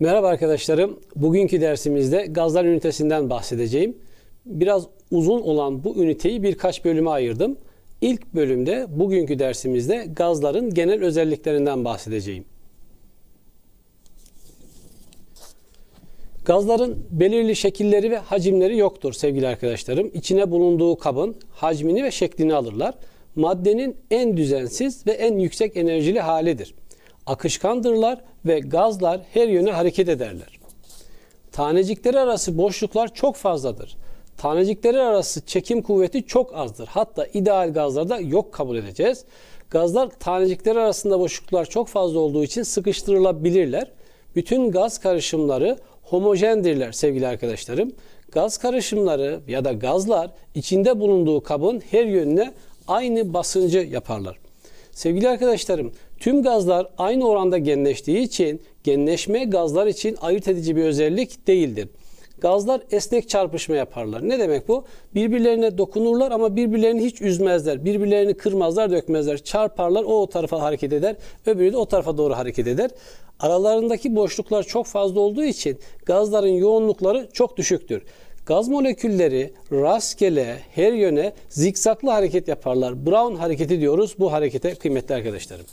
Merhaba arkadaşlarım. Bugünkü dersimizde gazlar ünitesinden bahsedeceğim. Biraz uzun olan bu üniteyi birkaç bölüme ayırdım. İlk bölümde bugünkü dersimizde gazların genel özelliklerinden bahsedeceğim. Gazların belirli şekilleri ve hacimleri yoktur sevgili arkadaşlarım. İçine bulunduğu kabın hacmini ve şeklini alırlar. Maddenin en düzensiz ve en yüksek enerjili halidir. Akışkandırlar ve gazlar her yöne hareket ederler. Tanecikleri arası boşluklar çok fazladır. Tanecikleri arası çekim kuvveti çok azdır. Hatta ideal gazlarda yok kabul edeceğiz. Gazlar tanecikleri arasında boşluklar çok fazla olduğu için sıkıştırılabilirler. Bütün gaz karışımları homojendirler sevgili arkadaşlarım. Gaz karışımları ya da gazlar içinde bulunduğu kabın her yönüne aynı basıncı yaparlar. Sevgili arkadaşlarım, tüm gazlar aynı oranda genleştiği için genleşme gazlar için ayırt edici bir özellik değildir. Gazlar esnek çarpışma yaparlar. Ne demek bu? Birbirlerine dokunurlar ama birbirlerini hiç üzmezler. Birbirlerini kırmazlar, dökmezler. Çarparlar, o, o tarafa hareket eder, öbürü de o tarafa doğru hareket eder. Aralarındaki boşluklar çok fazla olduğu için gazların yoğunlukları çok düşüktür. Gaz molekülleri rastgele her yöne zikzaklı hareket yaparlar. Brown hareketi diyoruz bu harekete kıymetli arkadaşlarım.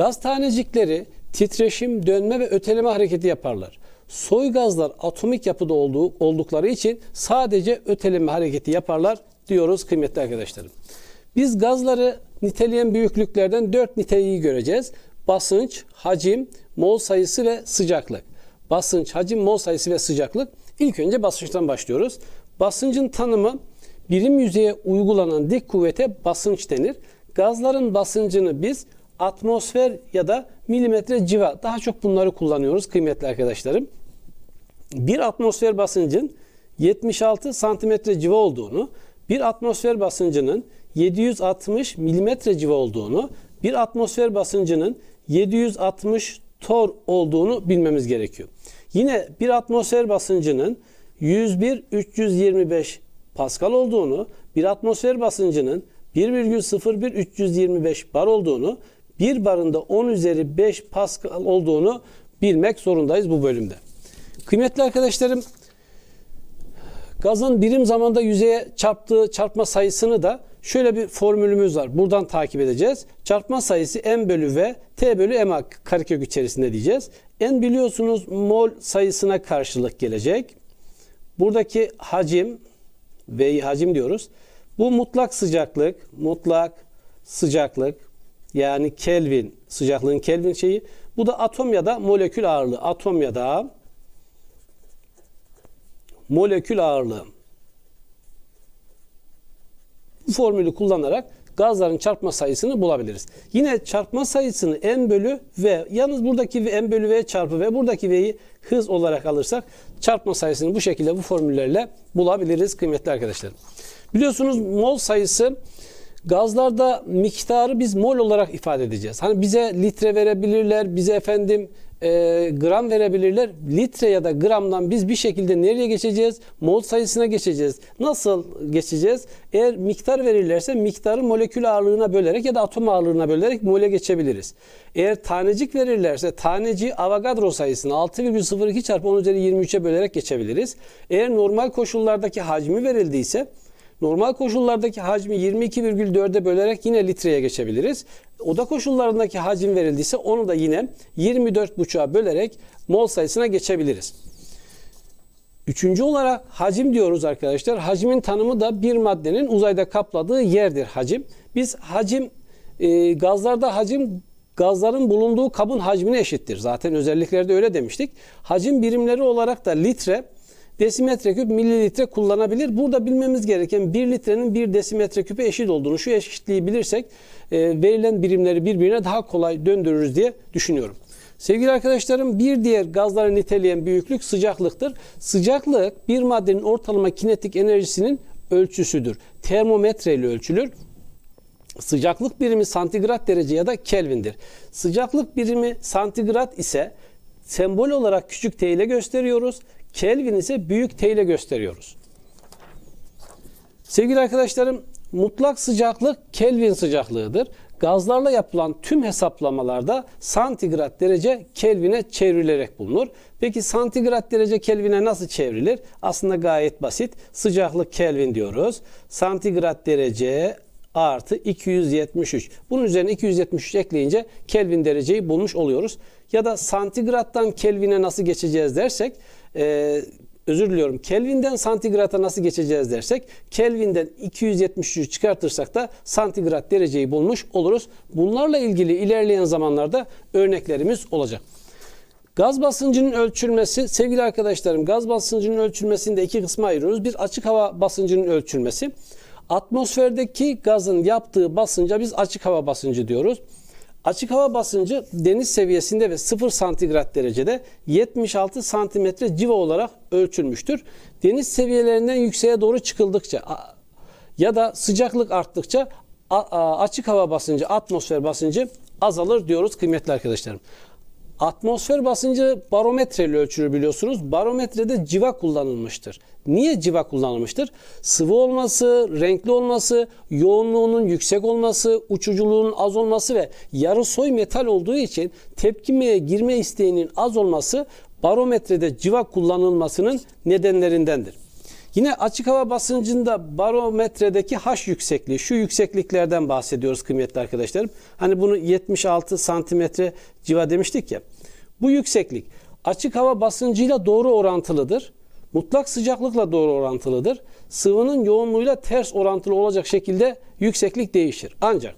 Gaz tanecikleri titreşim, dönme ve öteleme hareketi yaparlar. Soy gazlar atomik yapıda olduğu, oldukları için sadece öteleme hareketi yaparlar diyoruz kıymetli arkadaşlarım. Biz gazları niteleyen büyüklüklerden dört niteliği göreceğiz. Basınç, hacim, mol sayısı ve sıcaklık. Basınç, hacim, mol sayısı ve sıcaklık. İlk önce basınçtan başlıyoruz. Basıncın tanımı birim yüzeye uygulanan dik kuvvete basınç denir. Gazların basıncını biz atmosfer ya da milimetre civa daha çok bunları kullanıyoruz kıymetli arkadaşlarım. Bir atmosfer basıncın 76 santimetre civa olduğunu, bir atmosfer basıncının 760 milimetre civa olduğunu, bir atmosfer basıncının 760 tor olduğunu bilmemiz gerekiyor. Yine bir atmosfer basıncının 101-325 Pascal olduğunu, bir atmosfer basıncının 1,01325 bar olduğunu, bir barında 10 üzeri 5 Pascal olduğunu bilmek zorundayız bu bölümde. Kıymetli arkadaşlarım, gazın birim zamanda yüzeye çarptığı çarpma sayısını da şöyle bir formülümüz var. Buradan takip edeceğiz. Çarpma sayısı m bölü v, t bölü m karekök içerisinde diyeceğiz. n biliyorsunuz mol sayısına karşılık gelecek. Buradaki hacim, v'yi hacim diyoruz. Bu mutlak sıcaklık, mutlak sıcaklık yani Kelvin, sıcaklığın Kelvin şeyi. Bu da atom ya da molekül ağırlığı. Atom ya da molekül ağırlığı. Bu formülü kullanarak gazların çarpma sayısını bulabiliriz. Yine çarpma sayısını m bölü v. Yalnız buradaki m bölü v çarpı v. Buradaki v'yi hız olarak alırsak çarpma sayısını bu şekilde bu formüllerle bulabiliriz kıymetli arkadaşlar. Biliyorsunuz mol sayısı gazlarda miktarı biz mol olarak ifade edeceğiz. Hani bize litre verebilirler, bize efendim e, gram verebilirler. Litre ya da gramdan biz bir şekilde nereye geçeceğiz? Mol sayısına geçeceğiz. Nasıl geçeceğiz? Eğer miktar verirlerse miktarı molekül ağırlığına bölerek ya da atom ağırlığına bölerek mole geçebiliriz. Eğer tanecik verirlerse taneci Avogadro sayısını 6,02 çarpı 10 üzeri 23'e bölerek geçebiliriz. Eğer normal koşullardaki hacmi verildiyse Normal koşullardaki hacmi 22,4'e bölerek yine litreye geçebiliriz. Oda koşullarındaki hacim verildiyse onu da yine 24,5'a bölerek mol sayısına geçebiliriz. Üçüncü olarak hacim diyoruz arkadaşlar. Hacmin tanımı da bir maddenin uzayda kapladığı yerdir hacim. Biz hacim e, gazlarda hacim gazların bulunduğu kabın hacmine eşittir. Zaten özelliklerde öyle demiştik. Hacim birimleri olarak da litre, desimetre küp mililitre kullanabilir. Burada bilmemiz gereken 1 litrenin 1 desimetre küpe eşit olduğunu, şu eşitliği bilirsek e, verilen birimleri birbirine daha kolay döndürürüz diye düşünüyorum. Sevgili arkadaşlarım bir diğer gazları niteleyen büyüklük sıcaklıktır. Sıcaklık bir maddenin ortalama kinetik enerjisinin ölçüsüdür. Termometre ile ölçülür. Sıcaklık birimi santigrat derece ya da Kelvin'dir. Sıcaklık birimi santigrat ise sembol olarak küçük t ile gösteriyoruz. Kelvin ise büyük T ile gösteriyoruz. Sevgili arkadaşlarım mutlak sıcaklık Kelvin sıcaklığıdır. Gazlarla yapılan tüm hesaplamalarda santigrat derece Kelvin'e çevrilerek bulunur. Peki santigrat derece Kelvin'e nasıl çevrilir? Aslında gayet basit. Sıcaklık Kelvin diyoruz. Santigrat derece artı 273. Bunun üzerine 273 ekleyince Kelvin dereceyi bulmuş oluyoruz. Ya da santigrattan Kelvin'e nasıl geçeceğiz dersek e, özür diliyorum Kelvin'den santigrata nasıl geçeceğiz dersek Kelvin'den 273'ü çıkartırsak da santigrat dereceyi bulmuş oluruz. Bunlarla ilgili ilerleyen zamanlarda örneklerimiz olacak. Gaz basıncının ölçülmesi, sevgili arkadaşlarım gaz basıncının ölçülmesini de iki kısma ayırıyoruz. Bir açık hava basıncının ölçülmesi. Atmosferdeki gazın yaptığı basınca biz açık hava basıncı diyoruz. Açık hava basıncı deniz seviyesinde ve 0 santigrat derecede 76 santimetre civa olarak ölçülmüştür. Deniz seviyelerinden yükseğe doğru çıkıldıkça ya da sıcaklık arttıkça açık hava basıncı, atmosfer basıncı azalır diyoruz kıymetli arkadaşlarım. Atmosfer basıncı barometre ile ölçülür biliyorsunuz. Barometrede civa kullanılmıştır. Niye civa kullanılmıştır? Sıvı olması, renkli olması, yoğunluğunun yüksek olması, uçuculuğunun az olması ve yarı soy metal olduğu için tepkimeye girme isteğinin az olması barometrede civa kullanılmasının nedenlerindendir. Yine açık hava basıncında barometredeki H yüksekliği, şu yüksekliklerden bahsediyoruz kıymetli arkadaşlarım. Hani bunu 76 santimetre civa demiştik ya. Bu yükseklik açık hava basıncıyla doğru orantılıdır. Mutlak sıcaklıkla doğru orantılıdır. Sıvının yoğunluğuyla ters orantılı olacak şekilde yükseklik değişir. Ancak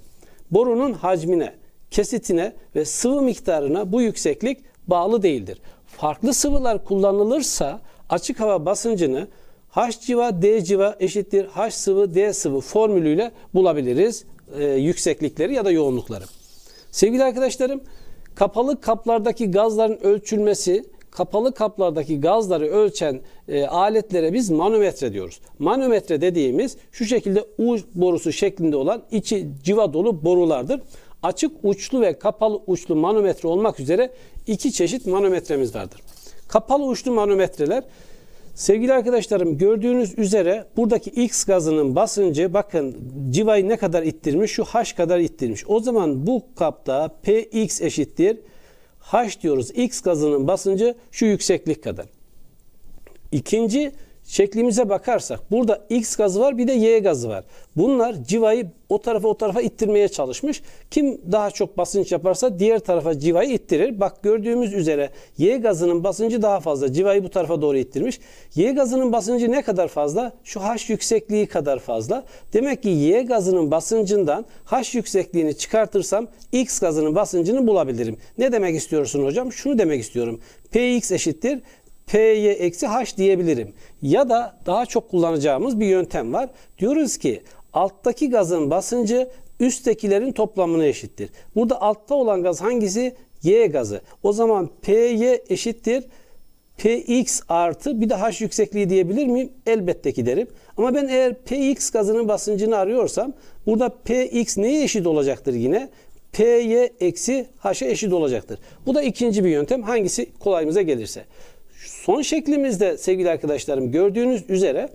borunun hacmine, kesitine ve sıvı miktarına bu yükseklik bağlı değildir. Farklı sıvılar kullanılırsa açık hava basıncını H civa D civa eşittir H sıvı D sıvı formülüyle bulabiliriz e, yükseklikleri ya da yoğunlukları. Sevgili arkadaşlarım kapalı kaplardaki gazların ölçülmesi kapalı kaplardaki gazları ölçen e, aletlere biz manometre diyoruz. Manometre dediğimiz şu şekilde U borusu şeklinde olan içi civa dolu borulardır. Açık uçlu ve kapalı uçlu manometre olmak üzere iki çeşit manometremiz vardır. Kapalı uçlu manometreler Sevgili arkadaşlarım gördüğünüz üzere buradaki X gazının basıncı bakın civayı ne kadar ittirmiş? Şu H kadar ittirmiş. O zaman bu kapta Px eşittir. H diyoruz. X gazının basıncı şu yükseklik kadar. İkinci şeklimize bakarsak burada X gazı var bir de Y gazı var. Bunlar civayı o tarafa o tarafa ittirmeye çalışmış. Kim daha çok basınç yaparsa diğer tarafa civayı ittirir. Bak gördüğümüz üzere Y gazının basıncı daha fazla. Civayı bu tarafa doğru ittirmiş. Y gazının basıncı ne kadar fazla? Şu H yüksekliği kadar fazla. Demek ki Y gazının basıncından H yüksekliğini çıkartırsam X gazının basıncını bulabilirim. Ne demek istiyorsun hocam? Şunu demek istiyorum. Px eşittir P'ye eksi H diyebilirim. Ya da daha çok kullanacağımız bir yöntem var. Diyoruz ki alttaki gazın basıncı üsttekilerin toplamına eşittir. Burada altta olan gaz hangisi? Y gazı. O zaman Py eşittir. Px artı bir de H yüksekliği diyebilir miyim? Elbette ki derim. Ama ben eğer Px gazının basıncını arıyorsam burada Px neye eşit olacaktır yine? Py eksi H'e eşit olacaktır. Bu da ikinci bir yöntem. Hangisi kolayımıza gelirse. Son şeklimizde sevgili arkadaşlarım gördüğünüz üzere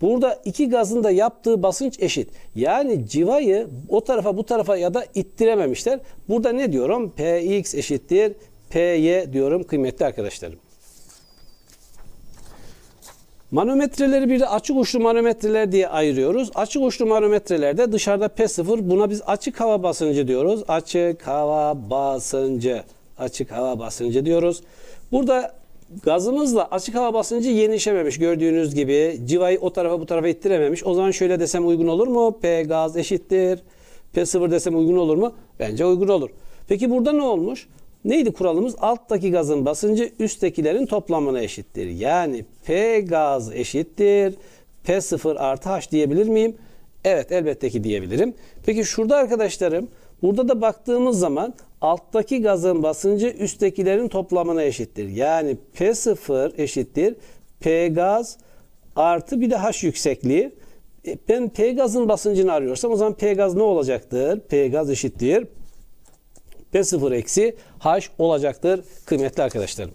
burada iki gazın da yaptığı basınç eşit. Yani civayı o tarafa bu tarafa ya da ittirememişler. Burada ne diyorum? Px eşittir Py diyorum kıymetli arkadaşlarım. Manometreleri bir de açık uçlu manometreler diye ayırıyoruz. Açık uçlu manometrelerde dışarıda P0 buna biz açık hava basıncı diyoruz. Açık hava basıncı. Açık hava basıncı diyoruz. Burada gazımızla açık hava basıncı yenişememiş gördüğünüz gibi. Civayı o tarafa bu tarafa ittirememiş. O zaman şöyle desem uygun olur mu? P gaz eşittir. P0 desem uygun olur mu? Bence uygun olur. Peki burada ne olmuş? Neydi kuralımız? Alttaki gazın basıncı üsttekilerin toplamına eşittir. Yani P gaz eşittir. P0 artı H diyebilir miyim? Evet elbette ki diyebilirim. Peki şurada arkadaşlarım burada da baktığımız zaman alttaki gazın basıncı üsttekilerin toplamına eşittir. Yani P0 eşittir P gaz artı bir de H yüksekliği. E, ben P gazın basıncını arıyorsam o zaman P gaz ne olacaktır? P gaz eşittir. P0 eksi H olacaktır kıymetli arkadaşlarım.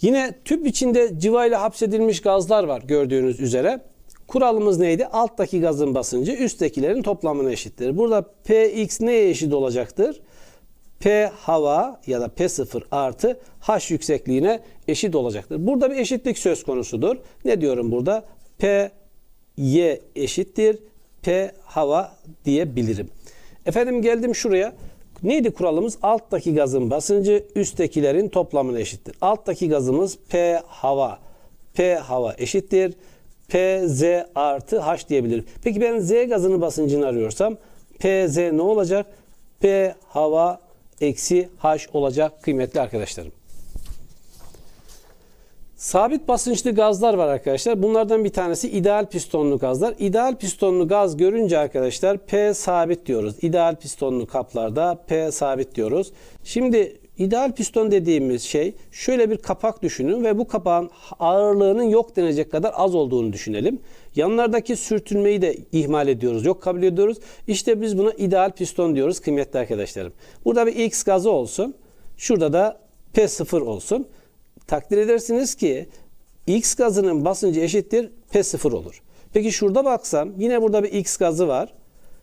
Yine tüp içinde civa ile hapsedilmiş gazlar var gördüğünüz üzere. Kuralımız neydi? Alttaki gazın basıncı üsttekilerin toplamına eşittir. Burada Px neye eşit olacaktır? P hava ya da P0 artı H yüksekliğine eşit olacaktır. Burada bir eşitlik söz konusudur. Ne diyorum burada? P Y eşittir. P hava diyebilirim. Efendim geldim şuraya. Neydi kuralımız? Alttaki gazın basıncı üsttekilerin toplamına eşittir. Alttaki gazımız P hava. P hava eşittir. P Z artı H diyebilirim. Peki ben Z gazının basıncını arıyorsam P Z ne olacak? P hava eksi H olacak kıymetli arkadaşlarım. Sabit basınçlı gazlar var arkadaşlar. Bunlardan bir tanesi ideal pistonlu gazlar. İdeal pistonlu gaz görünce arkadaşlar P sabit diyoruz. İdeal pistonlu kaplarda P sabit diyoruz. Şimdi ideal piston dediğimiz şey şöyle bir kapak düşünün ve bu kapağın ağırlığının yok denecek kadar az olduğunu düşünelim. Yanlardaki sürtünmeyi de ihmal ediyoruz. Yok kabul ediyoruz. İşte biz buna ideal piston diyoruz kıymetli arkadaşlarım. Burada bir X gazı olsun. Şurada da P0 olsun takdir edersiniz ki X gazının basıncı eşittir P0 olur. Peki şurada baksam yine burada bir X gazı var.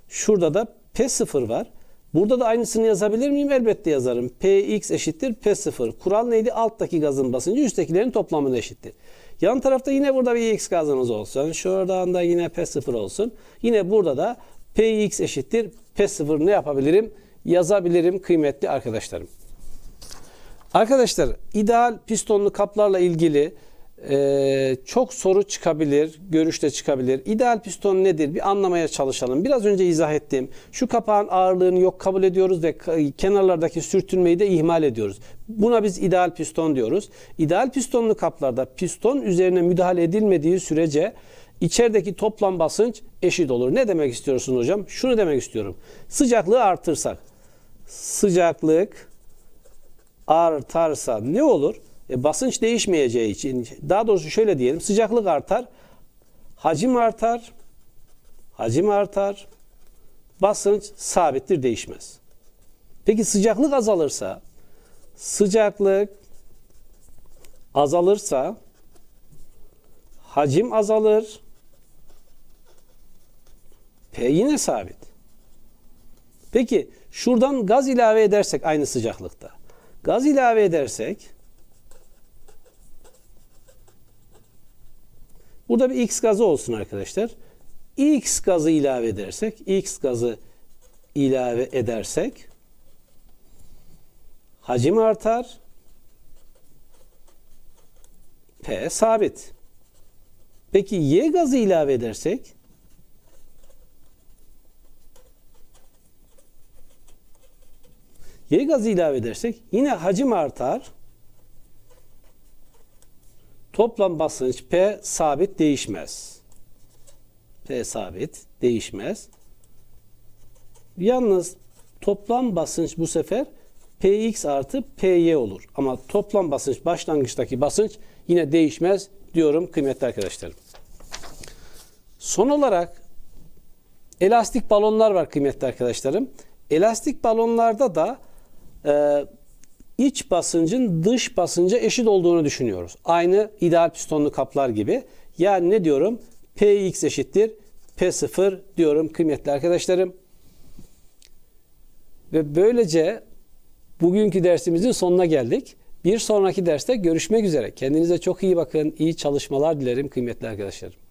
Şurada da P0 var. Burada da aynısını yazabilir miyim? Elbette yazarım. Px eşittir P0. Kural neydi? Alttaki gazın basıncı üsttekilerin toplamına eşittir. Yan tarafta yine burada bir X gazımız olsun. Şuradan da yine P0 olsun. Yine burada da Px eşittir P0 ne yapabilirim? Yazabilirim kıymetli arkadaşlarım. Arkadaşlar ideal pistonlu kaplarla ilgili e, çok soru çıkabilir, görüşte çıkabilir. İdeal piston nedir? Bir anlamaya çalışalım. Biraz önce izah ettim. Şu kapağın ağırlığını yok kabul ediyoruz ve kenarlardaki sürtünmeyi de ihmal ediyoruz. Buna biz ideal piston diyoruz. İdeal pistonlu kaplarda piston üzerine müdahale edilmediği sürece içerideki toplam basınç eşit olur. Ne demek istiyorsun hocam? Şunu demek istiyorum. Sıcaklığı artırsak, sıcaklık artarsa ne olur? E, basınç değişmeyeceği için daha doğrusu şöyle diyelim sıcaklık artar, hacim artar, hacim artar, basınç sabittir değişmez. Peki sıcaklık azalırsa sıcaklık azalırsa hacim azalır. P yine sabit. Peki şuradan gaz ilave edersek aynı sıcaklıkta. Gaz ilave edersek burada bir X gazı olsun arkadaşlar. X gazı ilave edersek, X gazı ilave edersek hacim artar. P sabit. Peki Y gazı ilave edersek Y gazı ilave edersek yine hacim artar. Toplam basınç P sabit değişmez. P sabit değişmez. Yalnız toplam basınç bu sefer Px artı Py olur. Ama toplam basınç başlangıçtaki basınç yine değişmez diyorum kıymetli arkadaşlarım. Son olarak elastik balonlar var kıymetli arkadaşlarım. Elastik balonlarda da e, iç basıncın dış basınca eşit olduğunu düşünüyoruz. Aynı ideal pistonlu kaplar gibi. Yani ne diyorum? Px eşittir P0 diyorum kıymetli arkadaşlarım. Ve böylece bugünkü dersimizin sonuna geldik. Bir sonraki derste görüşmek üzere. Kendinize çok iyi bakın. İyi çalışmalar dilerim kıymetli arkadaşlarım.